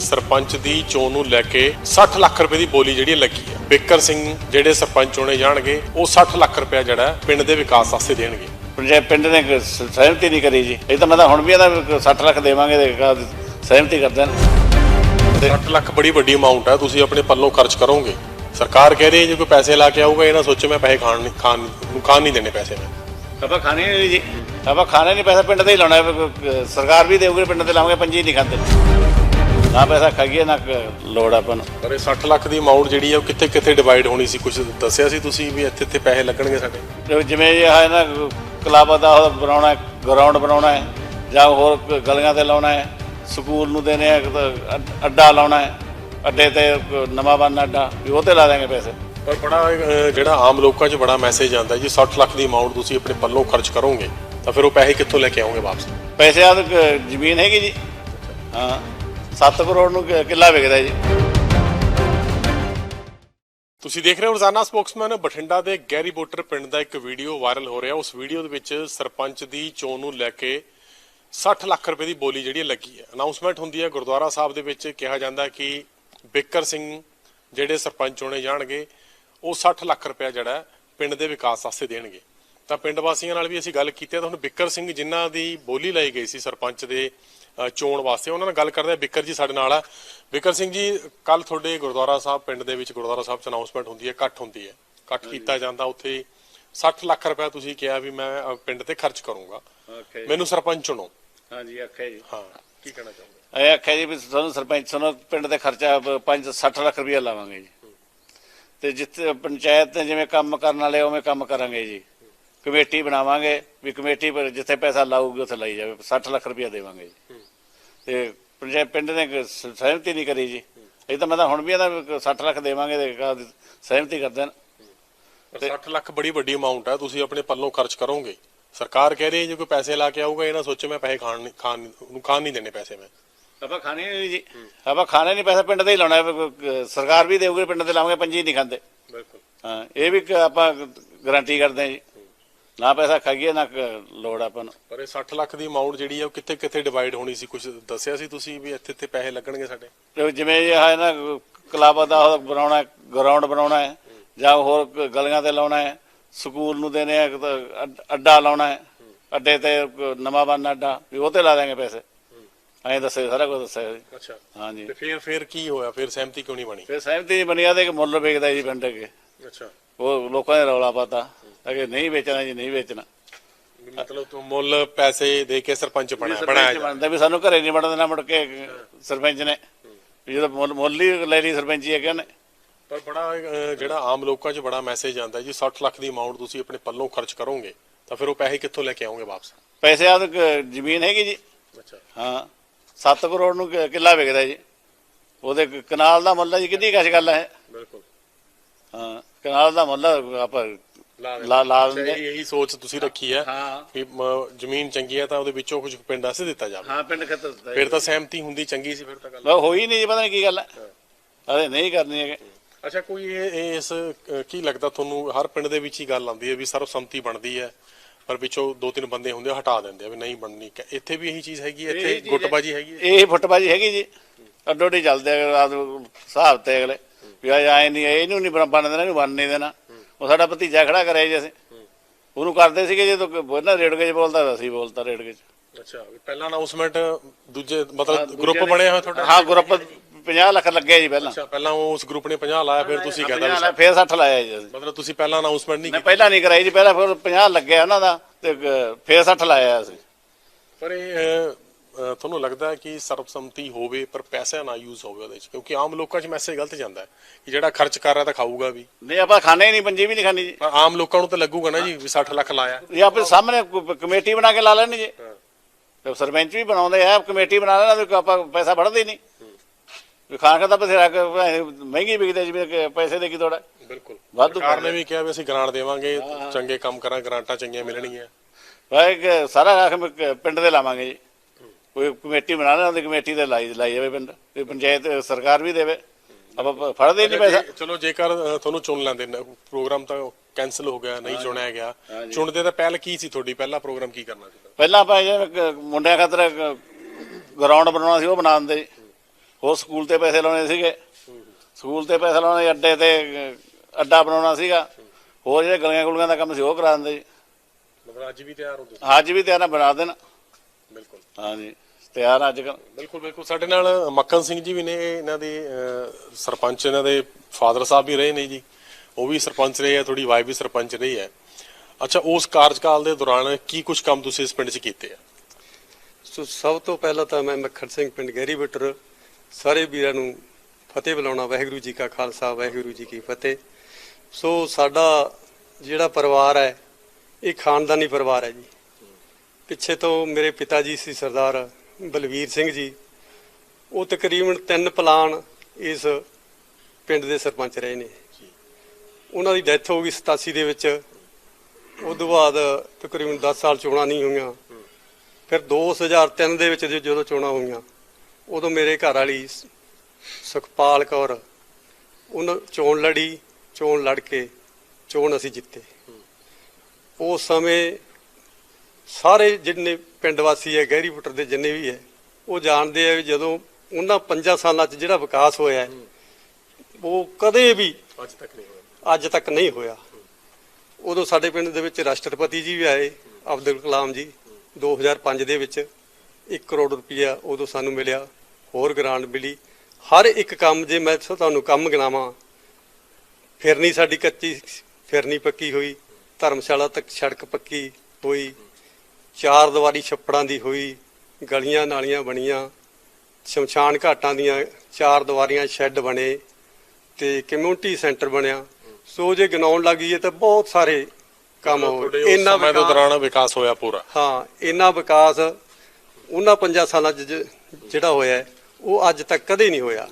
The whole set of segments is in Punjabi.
ਸਰਪੰਚ ਦੀ ਚੋਣ ਨੂੰ ਲੈ ਕੇ 60 ਲੱਖ ਰੁਪਏ ਦੀ ਬੋਲੀ ਜਿਹੜੀ ਲੱਗੀ ਹੈ। ਬਿੱਕਰ ਸਿੰਘ ਜਿਹੜੇ ਸਰਪੰਚ ਚੁਣੇ ਜਾਣਗੇ ਉਹ 60 ਲੱਖ ਰੁਪਏ ਜਿਹੜਾ ਪਿੰਡ ਦੇ ਵਿਕਾਸ ਵਾਸਤੇ ਦੇਣਗੇ। ਪੰਚਾਇਤ ਪਿੰਡ ਨੇ ਸਹਿਮਤੀ ਨਹੀਂ ਕਰੀ ਜੀ ਇਹ ਤਾਂ ਮੈਂ ਤਾਂ ਹੁਣ ਵੀ ਇਹਦਾ 60 ਲੱਖ ਦੇਵਾਂਗੇ ਸਹਿਮਤੀ ਕਰਦੇ ਨੇ। 60 ਲੱਖ ਬੜੀ ਵੱਡੀ ਅਮਾਉਂਟ ਹੈ ਤੁਸੀਂ ਆਪਣੇ ਪੱਲੋਂ ਖਰਚ ਕਰੋਗੇ। ਸਰਕਾਰ ਕਹਿ ਰਹੀ ਹੈ ਜੇ ਕੋਈ ਪੈਸੇ ਲਾ ਕੇ ਆਊਗਾ ਇਹ ਨਾ ਸੋਚੋ ਮੈਂ ਪੈਸੇ ਖਾਣ ਨਹੀਂ ਖਾਣ ਨੂੰ ਖਾਣ ਨਹੀਂ ਦੇਣੇ ਪੈਸੇ ਮੈਂ। ਆਪਾਂ ਖਾਣੇ ਨਹੀਂ ਜੀ। ਆਪਾਂ ਖਾਣੇ ਨਹੀਂ ਪੈਸਾ ਪਿੰਡ ਤੇ ਹੀ ਲਾਉਣਾ ਸਰਕਾਰ ਵੀ ਦੇਊਗੀ ਪਿੰਡ ਤੇ ਲਾਵਾਂਗੇ ਪੰਜੀ ਨਹੀਂ ਖਾਂਦੇ। ਨਾ ਪੈਸਾ ਖਾਈਏ ਨਾ ਕ- ਲੋੜ ਆਪਾਂ ਨੂੰ। ਪਰ ਇਹ 60 ਲੱਖ ਦੀ ਅਮਾਉਂਟ ਜਿਹੜੀ ਹੈ ਉਹ ਕਿੱਥੇ ਕਿੱਥੇ ਡਿਵਾਈਡ ਹੋਣੀ ਸੀ? ਕੁਝ ਦੱਸਿਆ ਸੀ ਤੁਸੀਂ ਵੀ ਇੱਥੇ ਇੱਥੇ ਪੈਸੇ ਲੱਗਣਗੇ ਸਾਡੇ? ਤੇ ਜਿਵੇਂ ਇਹ ਹੈ ਨਾ ਕਲੱਬ ਦਾ ਉਹ ਬਣਾਉਣਾ ਗਰਾਊਂਡ ਬਣਾਉਣਾ ਹੈ ਜਾਂ ਹੋਰ ਕ- ਗਲੀਆਂ ਤੇ ਲਾਉਣਾ ਹੈ ਸਕੂਲ ਨੂੰ ਦੇਣੇ ਆ ਤਾਂ ਅੱਡ- ਅੱਡਾ ਲਾਉਣਾ ਹੈ ਅੱਡੇ ਤੇ ਕ- ਨਵਾਂ ਬਣਨਾ ਅੱਡਾ ਵੀ ਉਹ ਤੇ ਲਾ ਦਾਂਗੇ ਪੈਸੇ। ਪਰ ਬੜਾ ਅਹ, ਜਿਹੜਾ ਆਮ ਲੋਕਾਂ 'ਚ ਬੜਾ ਮੈਸੇਜ ਆਉਂਦਾ ਜੀ 60 ਲੱਖ ਦੀ ਅਮਾਉਂਟ ਤੁਸੀਂ ਆਪਣੇ ਪੱਲੋਂ ਖਰਚ ਕਰੋਗੇ ਤਾਂ ਫਿਰ ਉਹ ਪੈਸੇ ਕਿੱਥੋਂ ਲੈ ਕੇ ਆਓਗੇ ਵਾਪਸ? ਪੈਸੇ ਆ ਜ਼ਮੀਨ ਹੈਗੀ ਜੀ। ਹਾਂ। 7 ਕਰੋੜ ਨੂੰ ਕਿ- ਕਿੱਲਾ ਵਿਕਦਾ ਜੀ। ਤੁਸੀਂ ਦੇਖ ਰਹੇ ਹੋ ਰੋਜ਼ਾਨਾ ਸਪੋਕਸਮੈਨ, ਬਠਿੰਡਾ ਦੇ ਗੈਰੀ ਬੋਟਰ ਪਿੰਡ ਦਾ ਇੱਕ ਵੀਡੀਓ ਵਾਇਰਲ ਹੋ ਰਿਹਾ। ਉਸ ਵੀਡੀਓ ਦੇ ਵਿੱਚ ਸਰਪੰਚ ਦੀ ਚੋਣ ਨੂੰ ਲੈ ਕੇ 60 ਲੱਖ ਰੁਪਏ ਦੀ ਬੋਲੀ ਜਿਹੜੀ ਲੱਗੀ ਹੈ। ਅਨਾਉਂਸਮੈਂਟ ਹੁੰਦੀ ਹੈ, ਗੁਰਦੁਆਰਾ ਸਾਹਿਬ ਦੇ ਵਿੱਚ ਕਿਹਾ ਜਾਂਦਾ ਕਿ ਬਿੱਕਰ ਸਿੰਘ ਜਿਹੜੇ ਸਰਪੰਚ ਚੁਣੇ ਜਾਣਗੇ, ਉਹ 60 ਲੱਖ ਰੁਪਏ ਜਿਹੜਾ ਹੈ ਪਿੰਡ ਦੇ ਵਿਕਾਸ ਵਾਸਤੇ ਦੇਣਗੇ। ਤਾਂ ਪਿੰਡ ਵਾਸੀਆਂ ਨਾਲ ਵੀ ਅਸੀਂ ਗੱਲ ਕੀਤੀ ਹੈ। ਤਾਂ ਹੁਣ ਬਿੱਕਰ ਸਿੰਘ ਜਿਨ੍ਹਾਂ ਦੀ ਬੋਲੀ ਲਾਈ ਗਈ ਸੀ ਸਰਪੰਚ ਦੇ ਚੋਣ ਵਾਸਤੇ। ਉਹਨਾਂ ਨਾਲ ਗੱਲ ਕਰਦੇ ਆ ਬਿੱਕਰ ਜੀ ਸਾਡੇ ਨਾਲ। ਆ ਬਿੱਕਰ ਸਿੰਘ ਜੀ ਕੱਲ ਤੁਹਾਡੇ ਗੁਰਦੁਆਰਾ ਸਾਹਿਬ ਪਿੰਡ ਦੇ ਵਿੱਚ ਗੁਰਦੁਆਰਾ ਸਾਹਿਬ ਚ ਅਨਾਉਂਸਮੈਂਟ ਹੁੰਦੀ ਹੈ ਇਕੱਠ ਹੁੰਦੀ ਹੈ। ਇਕੱਠ ਕੀਤਾ ਜਾਂਦਾ ਉੱਥੇ 60 ਲੱਖ ਰੁਪਏ ਤੁਸੀਂ ਕਿਹਾ ਵੀ ਮੈਂ ਪਿੰਡ ਤੇ ਖਰਚ ਕਰੂੰਗਾ। ਮੈਨੂੰ ਸਰਪੰਚ ਚੁਣੋ। ਹਾਂਜੀ ਆਖਿਆ ਜੀ। ਹਾਂ। ਕੀ ਕਹਿਣਾ ਚਾਹੁੰਦੇ ਇਹ ਆਖਿਆ ਜੀ ਵੀ ਤੁਹਾਨੂੰ ਸਰਪੰਚ ਪਿੰਡ ਦੇ ਖਰਚਾ 5 60 ਲੱਖ ਰੁਪਇਆ ਲਾਵਾਂਗੇ ਜੀ। ਤੇ ਜਿੱਥੇ ਪੰਚਾਇਤ ਨੇ ਜਿਵੇਂ ਕੰਮ ਕਰਨ ਵਾਲੇ ਉਵੇਂ ਕੰਮ ਕਰਾਂਗੇ ਜੀ। ਕਮੇਟੀ ਬਣਾਵਾਂਗੇ ਵੀ ਕਮੇਟੀ ਪਰ ਜਿੱਥੇ ਪੈਸਾ ਲਾਊਗੀ ਉੱਥੇ ਲਈ ਜਾਵੇ 60 ਲੱਖ ਰੁਪਇਆ ਦੇਵਾਂਗੇ ਜੀ। ਤੇ ਪੰਚਾਇਤ ਪਿੰਡ ਨੇ ਸਹਿਮਤੀ ਨਹੀਂ ਕਰੀ ਜੀ। ਇਹ ਤਾਂ ਮੈਂ ਤਾਂ ਹੁਣ ਵੀ ਇਹਦਾ 60 ਲੱਖ ਦੇਵਾਂਗੇ ਤੇ ਸਹਿਮਤੀ ਕਰਦੇ ਨੇ ਪਰ 60 ਲੱਖ ਬੜੀ ਵੱਡੀ ਅਮਾਉਂਟ ਹੈ ਤੁਸੀਂ ਆਪਣੇ ਪੱਲੋਂ ਖਰਚ ਕਰੋਗੇ। ਸਰਕਾਰ ਕਹਿ ਰਹੀ ਹੈ ਜੇ ਕੋਈ ਪੈਸੇ ਲਾ ਕੇ ਆਊਗਾ ਇਹ ਨਾ ਸੋਚੋ ਮੈਂ ਪੈਸੇ ਖਾਣ ਨਹੀਂ ਖਾਣ ਨੂੰ ਖਾਣ ਨਹੀਂ ਦੇਣੇ ਪੈਸੇ ਮੈਂ। ਆਪਾਂ ਖਾਣੇ ਨਹੀਂ ਜੀ। ਆਪਾਂ ਖਾਣੇ ਨਹੀਂ ਪੈਸਾ ਪਿੰਡ ਤੇ ਹੀ ਲਾਉਣਾ ਸਰਕਾਰ ਵੀ ਦੇਊਗੀ ਪਿੰਡ ਤੇ ਲਾਵਾਂਗੇ ਪੰਜੀ ਨਹੀਂ ਖਾਂਦੇ। ਬਿਲਕੁਲ। ਹਾਂ ਇਹ ਵੀ ਆਪਾਂ ਗਾਰੰਟੀ ਕਰਦੇ ਹਾਂ ਜੀ। ਨਾ ਪੈਸਾ ਖਾਈਏ ਨਾ ਕ- ਲੋੜ ਆਪਾਂ ਨੂੰ। ਪਰ ਇਹ 60 ਲੱਖ ਦੀ ਅਮਾਉਂਟ ਜਿਹੜੀ ਹੈ ਉਹ ਕਿੱਥੇ ਕਿੱਥੇ ਡਿਵਾਈਡ ਹੋਣੀ ਸੀ? ਕੁਝ ਦੱਸਿਆ ਸੀ ਤੁਸੀਂ ਵੀ ਇੱਥੇ ਇੱਥੇ ਪੈਸੇ ਲੱਗਣਗੇ ਸਾਡੇ? ਤੇ ਜਿਵੇਂ ਇਹ ਹੈ ਨਾ ਕਲੱਬ ਦਾ ਉਹ ਬਣਾਉਣਾ ਗਰਾਊਂਡ ਬਣਾਉਣਾ ਹੈ ਜਾਂ ਹੋਰ ਕ- ਗਲੀਆਂ ਤੇ ਲਾਉਣਾ ਹੈ ਸਕੂਲ ਨੂੰ ਦੇਣੇ ਆ ਤਾਂ ਅੱਡ- ਅੱਡਾ ਲਾਉਣਾ ਹੈ ਅੱਡੇ ਤੇ ਕ- ਨਵਾਂ ਬਣਨਾ ਅੱਡਾ ਵੀ ਉਹ ਤੇ ਲਾ ਦਾਂਗੇ ਪੈਸੇ। ਐਂ ਦੱਸੇ ਸਾਰਾ ਕੁਝ ਦੱਸਿਆ ਜੀ ਅੱਛਾ। ਹਾਂਜੀ। ਤੇ ਫਿਰ ਫਿਰ ਕੀ ਹੋਇਆ? ਫਿਰ ਸਹਿਮਤੀ ਕਿਉਂ ਨਹੀਂ ਬਣੀ? ਫਿਰ ਸਹਿਮਤੀ ਬਣੀ ਆ ਤੇ ਮੁੱਲ ਵੇਚਦਾ ਜੀ ਪਿੰਡ ਕੇ। ਅੱਛਾ। ਉਹ ਲੋਕਾਂ ਦੇ ਰੌਲਾ ਪਾਤਾ। ਕਿ ਨਹੀਂ ਵੇਚਣਾ ਜੀ ਨਹੀਂ ਵੇਚਣਾ। ਮਤਲਬ ਤੂੰ ਮੁੱਲ ਪੈਸੇ ਦੇ ਕੇ ਸਰਪੰਚ ਬਣਾਇਆ ਸਰਪੰਚ ਬਣਾਇਆ ਬਣਦਾ ਵੀ ਸਾਨੂੰ ਘਰੇ ਨਹੀਂ ਵੜਨ ਦੇਣਾ ਮੁੜ ਕੇ ਸਰਪੰਚ ਨੇ। ਜਦੋਂ ਮੁੱਲ ਮੁੱਲ ਹੀ ਲੈ ਲਈ ਸਰਪੰਚੀ ਹੈ ਕਹਿੰਦੇ ਪਰ ਬੜਾ ਜਿਹੜਾ ਆਮ ਲੋਕਾਂ 'ਚ ਬੜਾ ਮੈਸੇਜ ਆਉਂਦਾ ਜੀ 60 ਲੱਖ ਦੀ ਅਮਾਉਂਟ ਤੁਸੀਂ ਆਪਣੇ ਪੱਲੋਂ ਖਰਚ ਕਰੋਗੇ ਤਾਂ ਫਿਰ ਉਹ ਪੈਸੇ ਕਿੱਥੋਂ ਲੈ ਕੇ ਆਓਗੇ ਵਾਪਸ? ਪੈਸੇ ਆ ਜ਼ਮੀਨ ਹੈਗੀ ਜੀ। ਅੱਛਾ। ਹਾਂ 7 ਕਰੋੜ ਨੂੰ ਕਿੱਲਾ ਵਿਕਦਾ ਜੀ। ਉਹਦੇ ਕਨਾਲ ਦਾ ਮੁੱਲ ਜੀ ਕਿੰਨੀ ਕਸ਼ ਗੱਲ ਹੈ। ਬਿਲਕੁਲ। ਹਾਂ ਕਨਾਲ ਦਾ ਮੁੱਲ ਆਪਾਂ ਲਾ ਲਾ ਦਿੰਦੇ। ਇਹ- ਸੋਚ ਤੁਸੀਂ ਰੱਖੀ ਹੈ ਕਿ ਜ਼ਮੀਨ ਚੰਗੀ ਹੈ ਤਾਂ ਉਹਦੇ ਵਿੱਚੋਂ ਕੁਝ ਪਿੰਡ ਵਾਸਤੇ ਦਿੱਤਾ ਜਾਵੇ। ਹਾਂ ਪਿੰਡ ਖਤਰ ਫਿਰ ਤਾਂ ਸਹਿਮਤੀ ਹੁੰਦੀ ਚੰਗੀ ਸੀ ਫਿਰ ਤਾਂ ਗੱਲ ਹੋਈ ਨਹੀਂ ਜੀ ਪਤਾ ਨਹੀਂ ਕੀ ਗੱਲ ਹੈ। ਅਰੇ ਨਹੀਂ ਕਰਨੀ ਹੈ ਅੱਛਾ ਕੋਈ ਇਹ ਇਸ ਕੀ ਲੱਗਦਾ ਤੁਹਾਨੂੰ ਹਰ ਪਿੰਡ ਦੇ ਵਿੱਚ ਹੀ ਗੱਲ ਆਉਂਦੀ ਹੈ ਵੀ ਸਰਬਸੰਮਤੀ ਬਣਦੀ ਹੈ ਪਰ ਵਿੱਚੋਂ ਦੋ ਤਿੰਨ ਬੰਦੇ ਹੁੰਦੇ ਆ ਹਟਾ ਦਿੰਦੇ ਆ ਵੀ ਨਹੀਂ ਬਣਨੀ। ਇੱਥੇ ਵੀ ਇਹੀ ਚੀਜ਼ ਹੈਗੀ ਹੈ? ਇੱਥੇ। ਗੁੱਟਬਾਜੀ ਹੈਗੀ ਹੈ? ਇਹ ਫੁੱਟਬਾਜੀ ਹੈਗੀ ਜੀ। ਅੱਡੋ ਅੱਡੀ ਚੱਲਦੇ ਆ ਰਾਤ ਨੂੰ ਹਿਸਾਬ ਤੇ ਅਗਲੇ ਵੀ ਆਏ ਨਹੀਂ ਇਹਨੂੰ ਨਹੀਂ ਬਣ ਦੇਣਾ ਇਹਨੂੰ ਬਣ ਨਹੀਂ ਦੇਣਾ। ਉਹ ਸਾਡਾ ਭਤੀਜਾ ਖੜਾ ਕਰਿਆ ਜੀ ਅਸੀਂ। ਉਹਨੂੰ ਕਰਦੇ ਸੀਗੇ ਜਦੋਂ ਉਹਨਾਂ ਰੇਡਗੇ ਚ ਬੋਲਦਾ ਤਾਂ ਅਸੀਂ ਬੋਲਤਾ ਰੇਡਗੇ ਚ ਅੱਛਾ ਪਹਿਲਾਂ ਅਨਾਉਂਸਮੈਂਟ ਦੂਜੇ ਮਤਲਬ ਗਰੁੱਪ ਬਣਿਆ ਹੋਇਆ ਤੁਹਾਡਾ? ਹਾਂ ਗਰੁੱਪ 50 ਲੱਖ ਲੱਗਿਆ ਜੀ ਪਹਿਲਾਂ। ਅੱਛਾ ਪਹਿਲਾਂ ਉਸ ਗਰੁੱਪ ਨੇ 50 ਲਾਇਆ ਫਿਰ ਤੁਸੀਂ ਕਹਿੰਦਾ ਫੇਰ 60 ਲਾਇਆ ਜੀ ਅਸੀਂ। ਮਤਲਬ ਤੁਸੀਂ ਪਹਿਲਾਂ ਅਨਾਉਂਸਮੈਂਟ ਨਹੀਂ ਮੈਂ ਕੀਤੀ। ਪਹਿਲਾਂ ਨਹੀਂ ਕਰਾਈ ਜੀ ਪਹਿਲਾਂ ਫਿਰ 50 ਲੱਗਿਆ ਉਹਨਾਂ ਦਾ ਤੇ ਗ- ਫੇਰ 60 ਲਾਇਆ ਅਸੀਂ। ਪਰ ਇਹ ਅ, ਅ, ਤੁਹਾਨੂੰ ਲੱਗਦਾ ਹੈ ਕਿ ਸਰਬਸੰਮਤੀ ਹੋਵੇ ਪਰ ਪੈਸਾ ਨਾ ਯੂਜ਼ ਹੋਵੇ ਉਹਦੇ ਵਿੱਚ ਕਿਉਂਕਿ ਆਮ ਲੋਕਾਂ 'ਚ ਮੈਸੇਜ ਗਲਤ ਜਾਂਦਾ ਹੈ ਕਿ ਜਿਹੜਾ ਖਰਚ ਕਰ ਰਿਹਾ ਤਾਂ ਖਾਊਗਾ ਵੀ। ਨਹੀਂ ਆਪਾਂ ਖਾਣੇ ਨਹੀਂ ਪੰਜੀ ਵੀ ਨਹੀਂ ਖਾਣੀ ਜੀ। ਪਰ ਆਮ ਲੋਕਾਂ ਨੂੰ ਤਾਂ ਲੱਗੂਗਾ ਨਾ ਜੀ ਵੀ 60 ਲੱਖ ਲਾਇਆ। ਇਹ ਆਪੇ ਸਾਹਮਣੇ ਕ- ਕਮੇਟੀ ਬਣਾ ਕੇ ਲਾ ਲੈਣੀ ਜੀ। ਤੇ ਸਰਪੰਚ ਵੀ ਬਣਾਉਂਦੇ ਆ ਕਮੇਟੀ ਬਣਾ ਲੈਣਾ ਤੇ ਆਪਾਂ ਪੈਸਾ ਫੜਦੇ ਹੀ ਨਹੀਂ। ਵੀ ਖਾਣ ਖਾ ਤਾਂ ਬਥੇਰਾ ਕ- ਭਾਵੇਂ ਮਹਿੰਗੀ ਵਿਕਦੇ ਜਿਵੇਂ ਕਿ ਪੈਸੇ ਦੇ ਕੀ ਤੋੜਾ ਬਿਲਕੁਲ। ਵਾਧੂ ਸਰਕਾਰ ਨੇ ਵੀ ਕਿਹਾ ਵੀ ਅਸੀਂ ਗ੍ਰਾਂਟ ਦੇਵਾਂਗੇ ਚੰਗੇ ਕੰਮ ਕਰਾਂ ਗ੍ਰਾਂਟਾਂ ਚੰਗੀਆਂ ਮਿਲਣਗੀਆਂ ਭਾਈ ਕਿ ਸਾਰਾ ਮੈਂ ਕ- ਪਿੰਡ ਦੇ ਲਾਵਾਂਗੇ ਜੀ। ਕੋਈ ਕਮੇਟੀ ਬਣਾ ਲੈਣਾ ਤੇ ਕਮੇਟੀ ਦੇ ਲਾਈ ਲਾਈ ਜਾਵੇ ਪਿੰਡ। ਤੇ ਪੰਚਾਇਤ ਸਰਕਾਰ ਵੀ ਦੇਵੇ। ਆਪਾਂ ਫੜਦੇ ਨਹੀਂ ਪੈਸਾ। ਚਲੋ ਜੇਕਰ ਤੁਹਾਨੂੰ ਚੁਣ ਲੈਂਦੇ ਨੇ ਪ੍ਰੋਗਰਾਮ ਤਾਂ ਕੈਨਸਲ ਹੋ ਗਿਆ ਨਹੀਂ ਚੁਣਿਆ ਗਿਆ। ਚੁਣਦੇ ਤਾਂ ਪਹਿਲ ਕੀ ਸੀ ਤੁਹਾਡੀ? ਪਹਿਲਾ ਪ੍ਰੋਗਰਾਮ ਕੀ ਕਰਨਾ ਸੀ? ਪਹਿਲਾਂ ਆਪਾਂ ਮੁੰਡਿਆਂ ਖਾਤਰ ਗਰਾਊਂਡ ਬਣਾਉਣਾ ਸੀ ਉਹ ਬਣਾ ਦਿੰਦੇ। ਹੋਰ ਸਕੂਲ ਤੇ ਪੈਸੇ ਲਾਉਣੇ ਸੀਗੇ। ਸਕੂਲ ਤੇ ਪੈਸੇ ਲਾਉਣੇ ਅੱਡੇ ਤੇ ਅੱਡਾ ਬਣਾਉਣਾ ਸੀਗਾ। ਹੋਰ ਜਿਹੜੇ ਗਲੀਆਂ ਗੁਲੀਆਂ ਦਾ ਕੰਮ ਸੀ ਉਹ ਕਰਾ ਦਿੰਦੇ ਮਤਲਬ ਅੱਜ ਵੀ ਤਿਆਰ ਹੋ ਤੁਸੀਂ ਅੱਜ ਵੀ ਤਿਆਰ ਬਣਾ ਦੇਣ। ਬਿਲਕੁਲ। ਹਾਂਜੀ। ਤਿਆਰ ਆ ਅੱਜ ਕੱਲ੍ਹ। ਬਿਲਕੁਲ ਬਿਲਕੁਲ। ਸਾਡੇ ਨਾਲ ਮੱਕਨ ਸਿੰਘ ਜੀ ਵੀ ਨੇ ਇਹ ਇਹਨਾਂ ਦੇ ਅਹ, ਸਰਪੰਚ ਇਹਨਾਂ ਦੇ ਫਾਦਰ ਸਾਹਿਬ ਵੀ ਰਹੇ ਨੇ ਜੀ। ਉਹ ਵੀ ਸਰਪੰਚ ਰਹੇ ਆ ਥੋੜੀ ਵਾਈਫ ਵੀ ਸਰਪੰਚ ਰਹੀ ਹੈ। ਅੱਛਾ ਉਸ ਕਾਰਜਕਾਲ ਦੇ ਦੌਰਾਨ ਕੀ ਕੁਝ ਕੰਮ ਤੁਸੀਂ ਇਸ ਪਿੰਡ 'ਚ ਕੀਤੇ ਆ? ਸੋ ਸਭ ਤੋਂ ਪਹਿਲਾਂ ਤਾਂ ਮੈਂ ਮੱਖਣ ਸਿੰਘ ਪਿੰਡ ਗਹਿਰੀ ਬਟਰ ਸਾਰੇ ਵੀਰਾਂ ਨੂੰ ਫਤਿਹ ਬੁਲਾਉਣਾ ਵਾਹਿਗੁਰੂ ਜੀ ਕਾ ਖਾਲਸਾ ਵਾਹਿਗੁਰੂ ਜੀ ਕੀ ਫਤਿਹ। ਸੋ ਸਾਡਾ ਜਿਹੜਾ ਪਰਿਵਾਰ ਹੈ ਇਹ ਖਾਨਦਾਨੀ ਪਰਿਵਾਰ ਹੈ ਜੀ। ਪਿੱਛੇ ਤੋਂ ਮੇਰੇ ਪਿਤਾ ਜੀ ਸੀ ਸਰਦਾਰ ਬਲਵੀਰ ਸਿੰਘ ਜੀ ਉਹ ਤਕਰੀਬਨ ਤਿੰਨ ਪਲਾਨ ਇਸ ਪਿੰਡ ਦੇ ਸਰਪੰਚ ਰਹੇ ਨੇ। ਉਹਨਾਂ ਦੀ ਡੈਥ ਹੋ ਗਈ 87 ਦੇ ਵਿੱਚ। ਉਸ ਤੋਂ ਬਾਅਦ ਤਕਰੀਬਨ 10 ਸਾਲ ਚੋਣਾਂ ਨਹੀਂ ਹੋਈਆਂ। ਫਿਰ 2003 ਦੇ ਵਿੱਚ ਜਦੋਂ- ਚੋਣਾਂ ਹੋਈਆਂ ਉਦੋਂ ਮੇਰੇ ਘਰ ਵਾਲੀ ਸੁਖਪਾਲ ਕੌਰ ਉਹਨਾਂ ਚੋਣ ਲੜੀ ਚੋਣ ਲੜ ਕੇ ਚੋਣ ਅਸੀਂ ਜਿੱਤੇ। ਉਸ ਸਮੇਂ ਸਾਰੇ ਜਿੰਨੇ ਪਿੰਡ ਵਾਸੀ ਹੈ ਗਹਿਰੀ ਪੁੱਟਰ ਦੇ ਜਿੰਨੇ ਵੀ ਹੈ ਉਹ ਜਾਣਦੇ ਆ ਵੀ ਜਦੋਂ ਉਹਨਾਂ ਪੰਜਾਂ ਸਾਲਾਂ 'ਚ ਜਿਹੜਾ ਵਿਕਾਸ ਹੋਇਆ ਹੈ, ਉਹ ਕਦੇ ਵੀ ਅੱਜ ਤੱਕ ਨਹੀਂ ਹੋਇਆ। ਅੱਜ ਤੱਕ ਨਹੀਂ ਹੋਇਆ। ਉਦੋਂ ਸਾਡੇ ਪਿੰਡ ਦੇ ਵਿੱਚ ਰਾਸ਼ਟਰਪਤੀ ਜੀ ਵੀ ਆਏ ਅਬਦੁਲ ਕਲਾਮ ਜੀ 2005 ਦੇ ਵਿੱਚ 1 ਕਰੋੜ ਰੁਪਇਆ ਉਦੋਂ ਸਾਨੂੰ ਮਿਲਿਆ ਹੋਰ ਗ੍ਰਾਂਟ ਮਿਲੀ। ਹਰ ਇੱਕ ਕੰਮ ਜੇ ਮੈਂ ਤੁਹਾਨੂੰ ਕੰਮ ਗਿਣਾਵਾਂ ਫਿਰਨੀ ਸਾਡੀ ਕੱਚੀ ਫਿਰਨੀ ਪੱਕੀ ਹੋਈ ਧਰਮਸ਼ਾਲਾ ਤੱਕ ਸੜਕ ਪੱਕੀ ਹੋਈ ਚਾਰ ਦੀਵਾਰੀ ਛੱਪੜਾਂ ਦੀ ਹੋਈ ਗਲੀਆਂ ਨਾਲੀਆਂ ਬਣੀਆਂ ਸ਼ਮਸ਼ਾਨ ਘਾਟਾਂ ਦੀਆਂ ਚਾਰ ਦੀਵਾਰੀਆਂ ਸ਼ੈੱਡ ਬਣੇ ਤੇ ਕਮਿਊਨਿਟੀ ਸੈਂਟਰ ਬਣਿਆ। ਸੋ ਜੇ ਗਿਣਾਉਣ ਲੱਗੀਏ ਤਾਂ ਬਹੁਤ ਸਾਰੇ ਕੰਮ ਹੋ ਤੁਹਾਡੇ ਗਏ ਉਸ ਇੰਨਾ ਸਮੇਂ ਦੇ ਦੌਰਾਨ ਵਿਕਾਸ ਹੋਇਆ ਪੂਰਾ। ਹਾਂ ਇੰਨਾ ਵਿਕਾਸ ਉਹਨਾਂ ਪੰਜਾਂ ਸਾਲਾਂ 'ਚ ਜਿਹੜਾ ਹੋਇਆ ਉਹ ਅੱਜ ਤੱਕ ਕਦੇ ਨਹੀਂ ਹੋਇਆ।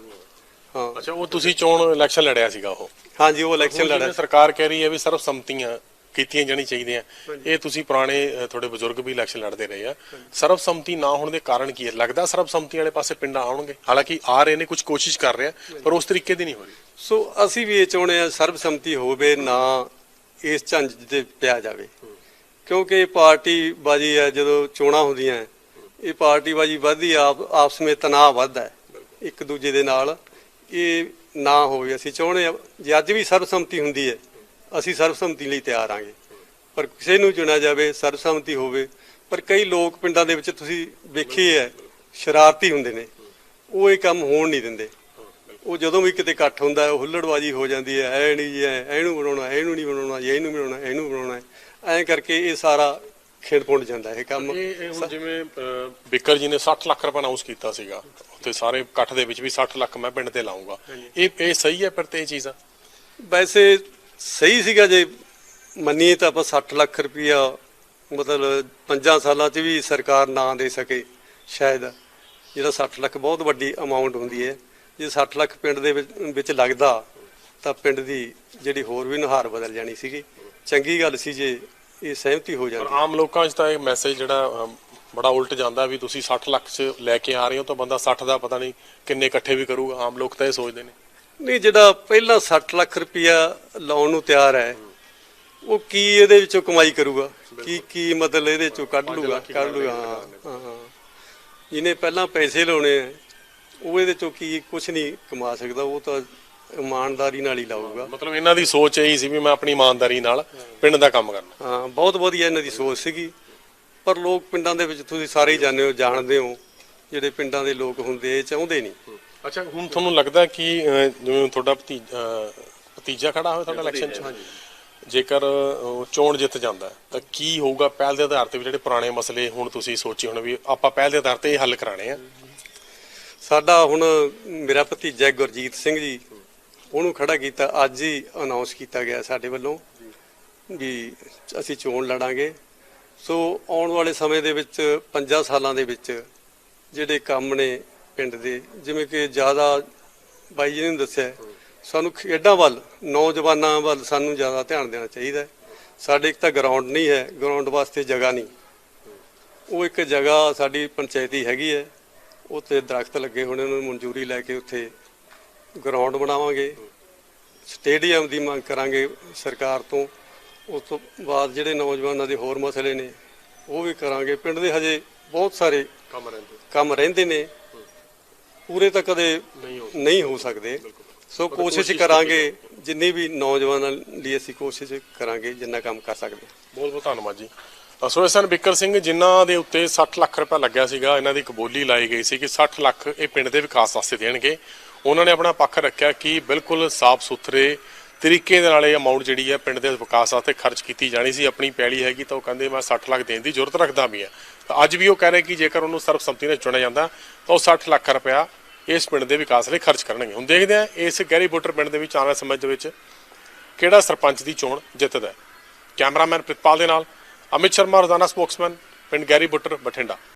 ਹਾਂ। ਅੱਛਾ ਉਹ ਤੁਸੀਂ ਚੋਣ ਇਲੈਕਸ਼ਨ ਲੜਿਆ ਸੀਗਾ ਉਹ। ਹਾਂਜੀ ਉਹ ਇਲੈਕਸ਼ਨ ਲੜਿਆ। ਸਰਕਾਰ ਕਹਿ ਰਹੀ ਹੈ ਵੀ ਸਰਵ ਸੰਮਤੀਆਂ ਕੀਤੀਆਂ ਜਾਣੀ ਚਾਹੀਦੀਆਂ। ਇਹ ਤੁਸੀਂ ਪੁਰਾਣੇ ਤੁਹਾਡੇ ਬਜ਼ੁਰਗ ਵੀ ਇਲੈਕਸ਼ਨ ਲੜਦੇ ਰਹੇ ਆ। ਸਰਵ ਸੰਮਤੀ ਨਾ ਹੋਣ ਦੇ ਕਾਰਨ ਕੀ ਹੈ? ਲੱਗਦਾ ਸਰਵ ਸੰਮਤੀ ਵਾਲੇ ਪਾਸੇ ਪਿੰਡਾਂ ਆਉਣਗੇ? ਹਾਲਾਂਕਿ ਆ ਰਹੇ ਨੇ ਕੁਝ ਕੋਸ਼ਿਸ਼ ਕਰ ਰਹੇ ਆ ਪਰ ਉਸ ਤਰੀਕੇ ਦੀ ਨਹੀਂ ਹੋ ਰਹੀ। ਸੋ ਅਸੀਂ ਵੀ ਇਹ ਚਾਹੁੰਦੇ ਆ ਸਰਬਸੰਮਤੀ ਹੋਵੇ ਨਾ ਇਸ ਝੰਜ ਤੇ ਪਿਆ ਜਾਵੇ। ਕਿਉਂਕਿ ਇਹ ਪਾਰਟੀ ਬਾਜੀ ਹੈ ਜਦੋਂ ਚੋਣਾਂ ਹੁੰਦੀਆਂ ਇਹ ਪਾਰਟੀ ਬਾਜੀ ਵੱਧਦੀ ਆਪ ਆਪਸ ਵਿੱਚ ਤਣਾਅ ਵੱਧਦਾ ਹੈ ਇੱਕ ਦੂਜੇ ਦੇ ਨਾਲ। ਇਹ ਨਾ ਹੋਵੇ ਅਸੀਂ ਚਾਹੁੰਦੇ ਆ ਜੇ ਅੱਜ ਵੀ ਸਰਬਸੰਮਤੀ ਹੁੰਦੀ ਹੈ ਅਸੀਂ ਸਰਬਸੰਮਤੀ ਲਈ ਤਿਆਰ ਆਂਗੇ। ਪਰ ਕਿਸੇ ਨੂੰ ਚੁਣਿਆ ਜਾਵੇ ਸਰਬਸੰਮਤੀ ਹੋਵੇ ਪਰ ਕਈ ਲੋਕ ਪਿੰਡਾਂ ਦੇ ਵਿੱਚ ਤੁਸੀਂ ਵੇਖੇ ਹੈ ਸ਼ਰਾਰਤੀ ਹੁੰਦੇ ਨੇ। ਉਹ ਇਹ ਕੰਮ ਹੋਣ ਨਹੀਂ ਦਿੰਦੇ। ਉਹ ਜਦੋਂ ਵੀ ਕਿਤੇ ਇਕੱਠ ਹੁੰਦਾ ਉਹ ਹੁੱਲੜਬਾਜੀ ਹੋ ਜਾਂਦੀ ਹੈ ਐ ਨਹੀਂ ਐ ਇਹਨੂੰ ਬਣਾਉਣਾ ਇਹਨੂੰ ਨਹੀਂ ਬਣਾਉਣਾ ਜੀ ਇਹਨੂੰ ਬਣਾਉਣਾ ਇਹਨੂੰ ਬਣਾਉਣਾ ਐਂ ਕਰਕੇ ਇਹ ਸਾਰਾ ਖੇਡ ਪੁੰਡ ਜਾਂਦਾ ਇਹ ਕੰਮ। ਇਹ ਇਹ ਜਿਵੇਂ ਬਿੱਕਰ ਜੀ ਨੇ 60 ਲੱਖ ਰੁਪਏ ਅਨਾਉਂਸ ਕੀਤਾ ਸੀਗਾ। ਉੱਥੇ ਸਾਰੇ ਇਕੱਠ ਦੇ ਵਿੱਚ ਵੀ 60 ਲੱਖ ਮੈਂ ਪਿੰਡ ਤੇ ਲਾਉਂਗਾ ਇਹ ਇਹ ਸਹੀ ਹੈ ਪਰ ਤੇ ਇਹ ਚੀਜ਼? ਵੈਸੇ ਸਹੀ ਸੀਗਾ ਜੇ। ਮੰਨੀਏ ਤਾਂ ਆਪਾਂ 60 ਲੱਖ ਰੁਪਇਆ, ਮਤਲਬ ਪੰਜਾਂ ਸਾਲਾਂ 'ਚ ਵੀ ਸਰਕਾਰ ਨਾ ਦੇ ਸਕੇ ਸ਼ਾਇਦ। ਜਿਹੜਾ 60 ਲੱਖ ਬਹੁਤ ਵੱਡੀ ਅਮਾਉਂਟ ਹੁੰਦੀ ਹੈ। ਜੇ 60 ਲੱਖ ਪਿੰਡ ਦੇ ਵਿੱਚ ਲੱਗਦਾ, ਤਾਂ ਪਿੰਡ ਦੀ ਜਿਹੜੀ ਹੋਰ ਵੀ ਨੁਹਾਰ ਬਦਲ ਜਾਣੀ ਸੀਗੀ। ਚੰਗੀ ਗੱਲ ਸੀ ਜੇ ਇਹ ਸਹਿਮਤੀ ਹੋ ਪਰ ਜਾਂਦੀ ਆਮ ਲੋਕਾਂ 'ਚ ਤਾਂ ਇਹ ਮੈਸੇਜ ਜਿਹੜਾ ਬੜਾ ਉਲਟ ਜਾਂਦਾ ਵੀ ਤੁਸੀਂ 60 ਲੱਖ 'ਚ ਲੈ ਕੇ ਆ ਰਹੇ ਹੋ ਤਾਂ ਬੰਦਾ 60 ਦਾ ਪਤਾ ਨਹੀਂ ਕਿੰਨੇ ਇਕੱਠੇ ਵੀ ਕਰੂਗਾ। ਆਮ ਲੋਕ ਤਾਂ ਇਹ ਸੋਚਦੇ ਨੇ। ਨਹੀਂ ਜਿਹੜਾ ਪਹਿਲਾਂ 60 ਲੱਖ ਰੁਪਇਆ ਲਾਉਣ ਨੂੰ ਤਿਆਰ ਹੈ ਉਹ ਕੀ ਇਹਦੇ ਵਿੱਚੋਂ ਕਮਾਈ ਕਰੂਗਾ? ਕੀ ਕੀ ਮਤਲਬ ਇਹਦੇ ਵਿੱਚੋਂ ਕੱਢ ਲੂਗਾ? ਕੱਢ ਲੂਗਾ ਹਾਂ ਹਾਂ ਜਿਹਨੇ ਪਹਿਲਾਂ ਪੈਸੇ ਲਾਉਣੇ ਆ ਉਹ ਇਹਦੇ ਚੋਂ ਕੀ ਕੁਝ ਨਹੀਂ ਕਮਾ ਸਕਦਾ ਉਹ ਤਾਂ ਇਮਾਨਦਾਰੀ ਨਾਲ ਹੀ ਲਾਊਗਾ। ਮਤਲਬ ਇਹਨਾਂ ਦੀ ਸੋਚ ਇਹੀ ਸੀ ਵੀ ਮੈਂ ਆਪਣੀ ਇਮਾਨਦਾਰੀ ਨਾਲ ਪਿੰਡ ਦਾ ਕੰਮ ਕਰਨਾ। ਹਾਂ ਬਹੁਤ ਵਧੀਆ ਇਹਨਾਂ ਦੀ ਸੋਚ ਸੀਗੀ। ਪਰ ਲੋਕ ਪਿੰਡਾਂ ਦੇ ਵਿੱਚ ਤੁਸੀਂ ਸਾਰੇ ਹੀ ਜਾਣਦੇ ਹੋ ਜਾਣਦੇ ਹੋ ਜਿਹੜੇ ਪਿੰਡਾਂ ਦੇ ਲੋਕ ਹੁੰਦੇ ਇਹ ਚਾਹੁੰਦੇ ਨਹੀਂ। ਅੱਛਾ ਹੁਣ ਤੁਹਾਨੂੰ ਲੱਗਦਾ ਕਿ ਜਿਵੇਂ ਤੁਹਾਡਾ ਭਤੀਜਾ ਭਤੀਜਾ ਖੜਾ ਹੋਇਆ ਤੁਹਾਡਾ ਇਲੈਕਸ਼ਨ 'ਚ? ਜੇਕਰ ਚੋਣ ਜਿੱਤ ਜਾਂਦਾ ਤਾਂ ਕੀ ਹੋਊਗਾ ਪਹਿਲ ਦੇ ਆਧਾਰ ਤੇ ਵੀ ਜਿਹੜੇ ਪੁਰਾਣੇ ਮਸਲੇ ਹੁਣ ਤੁਸੀਂ ਸੋਚੀ ਹੁਣ ਵੀ ਆਪਾਂ ਪਹਿਲ ਦੇ ਆਧਾਰ ਤੇ ਇਹ ਹੱਲ ਕਰਾਣੇ ਆ? ਸਾਡਾ ਹੁਣ ਮੇਰਾ ਭਤੀਜਾ ਗੁਰਜੀਤ ਸਿੰਘ ਜੀ ਉਹਨੂੰ ਖੜਾ ਕੀਤਾ ਅੱਜ ਹੀ ਅਨਾਉਂਸ ਕੀਤਾ ਗਿਆ ਸਾਡੇ ਵੱਲੋਂ ਵੀ ਅਸੀਂ ਚੋਣ ਲੜਾਂਗੇ। ਸੋ ਆਉਣ ਵਾਲੇ ਸਮੇਂ ਦੇ ਵਿੱਚ 5 ਸਾਲਾਂ ਦੇ ਵਿੱਚ ਜਿਹੜੇ ਕੰਮ ਨੇ ਪਿੰਡ ਦੇ ਜਿਵੇਂ ਕਿ ਜ਼ਿਆਦਾ ਬਾਈ ਜੀ ਨੇ ਦੱਸਿਆ ਸਾਨੂੰ ਖੇਡਾਂ ਵੱਲ ਨੌਜਵਾਨਾਂ ਵੱਲ ਸਾਨੂੰ ਜ਼ਿਆਦਾ ਧਿਆਨ ਦੇਣਾ ਚਾਹੀਦਾ ਹੈ। ਸਾਡੇ ਇੱਕ ਤਾਂ ਗਰਾਊਂਡ ਨਹੀਂ ਹੈ ਗਰਾਊਂਡ ਵਾਸਤੇ ਜਗ੍ਹਾ ਨਹੀਂ। ਉਹ ਇੱਕ ਜਗ੍ਹਾ ਸਾਡੀ ਪੰਚਾਇਤੀ ਹੈਗੀ ਹੈ ਉੱਥੇ ਦਰਖਤ ਲੱਗੇ ਹੋਣੇ ਉਹਨਾਂ ਨੂੰ ਮਨਜ਼ੂਰੀ ਲੈ ਕੇ ਉੱਥੇ ਗਰਾਊਂਡ ਬਣਾਵਾਂਗੇ। ਸਟੇਡੀਅਮ ਦੀ ਮੰਗ ਕਰਾਂਗੇ ਸਰਕਾਰ ਤੋਂ। ਉਸ ਤੋਂ ਬਾਅਦ ਜਿਹੜੇ ਨੌਜਵਾਨਾਂ ਦੇ ਹੋਰ ਮਸਲੇ ਨੇ ਉਹ ਵੀ ਕਰਾਂਗੇ। ਪਿੰਡ ਦੇ ਹਜੇ ਬਹੁਤ ਸਾਰੇ ਕੰਮ ਰਹਿੰਦੇ ਕੰਮ ਰਹਿੰਦੇ ਨੇ। ਪੂਰੇ ਤਾਂ ਕਦੇ ਨਹੀਂ ਹੋ ਸਕਦੇ। ਸੋ ਕੋਸ਼ਿਸ਼ ਕਰਾਂਗੇ ਜਿੰਨੀ ਵੀ ਨੌਜਵਾਨਾਂ ਲਈ ਅਸੀਂ ਕੋਸ਼ਿਸ਼ ਕਰਾਂਗੇ ਜਿੰਨਾ ਕੰਮ ਕਰ ਸਕਦੇ। ਬਹੁਤ ਬਹੁਤ ਧੰਨਵਾਦ ਜੀ। ਅ, ਸੋ ਐਸਨ ਬਿੱਕਰ ਸਿੰਘ ਜਿਨ੍ਹਾਂ ਦੇ ਉੱਤੇ 60 ਲੱਖ ਰੁਪਏ ਲੱਗਿਆ ਸੀਗਾ ਇਹਨਾਂ ਦੀ ਇੱਕ ਬੋਲੀ ਲਾਈ ਗਈ ਸੀ ਕਿ 60 ਲੱਖ ਇਹ ਪਿੰਡ ਦੇ ਵਿਕਾਸ ਵਾਸਤੇ ਦੇਣਗੇ। ਉਹਨਾਂ ਨੇ ਆਪਣਾ ਪੱਖ ਰੱਖਿਆ ਕਿ ਬਿਲਕੁਲ ਸਾਫ਼ ਸੁਥਰੇ ਤਰੀਕੇ ਦੇ ਨਾਲ ਇਹ ਅਮਾਉਂਟ ਜਿਹੜੀ ਹੈ ਪਿੰਡ ਦੇ ਵਿਕਾਸ ਵਾਸਤੇ ਖਰਚ ਕੀਤੀ ਜਾਣੀ ਸੀ, ਆਪਣੀ ਪੈਲੀ ਹੈਗੀ ਤਾਂ ਉਹ ਕਹਿੰਦੇ ਮੈਂ 60 ਲੱਖ ਦੇਣ ਦੀ ਜ਼ਰੂਰਤ ਰੱਖਦਾ ਵੀ ਆ ਤਾਂ ਅੱਜ ਵੀ ਉਹ ਕਹਿ ਰਹੇ ਕਿ ਜੇਕਰ ਉਹਨੂੰ ਸਰਬਸੰਮਤੀ ਨਾਲ ਚੁਣਿਆ ਜਾਂਦਾ, ਤਾਂ ਉਹ 60 ਲੱਖ ਰੁਪਇਆ ਇਸ ਪਿੰਡ ਦੇ ਵਿਕਾਸ ਲਈ ਖਰਚ ਕਰਨਗੇ। ਹੁਣ ਦੇਖਦੇ ਆ ਇਸ ਗਹਿਰੀ ਬੋਟਰ ਪਿੰਡ ਦੇ ਵਿੱਚ ਆਉਣ ਵਾਲੇ ਸਮੇਂ ਦੇ ਵਿੱਚ ਕਿਹੜਾ ਸਰਪੰਚ ਦੀ ਚੋਣ ਜਿੱਤਦਾ ਹੈ। ਕੈਮਰਾਮੈਨ ਪ੍ਰਿਤਪਾਲ ਦੇ ਨਾਲ ਅਮਿਤ ਸ਼ਰਮਾ, ਰੋਜ਼ਾਨਾ ਸਪੋਕਸਮੈਨ, ਪਿੰਡ ਗਹਿਰੀ ਬੁੱਟਰ, ਬਠਿੰਡਾ।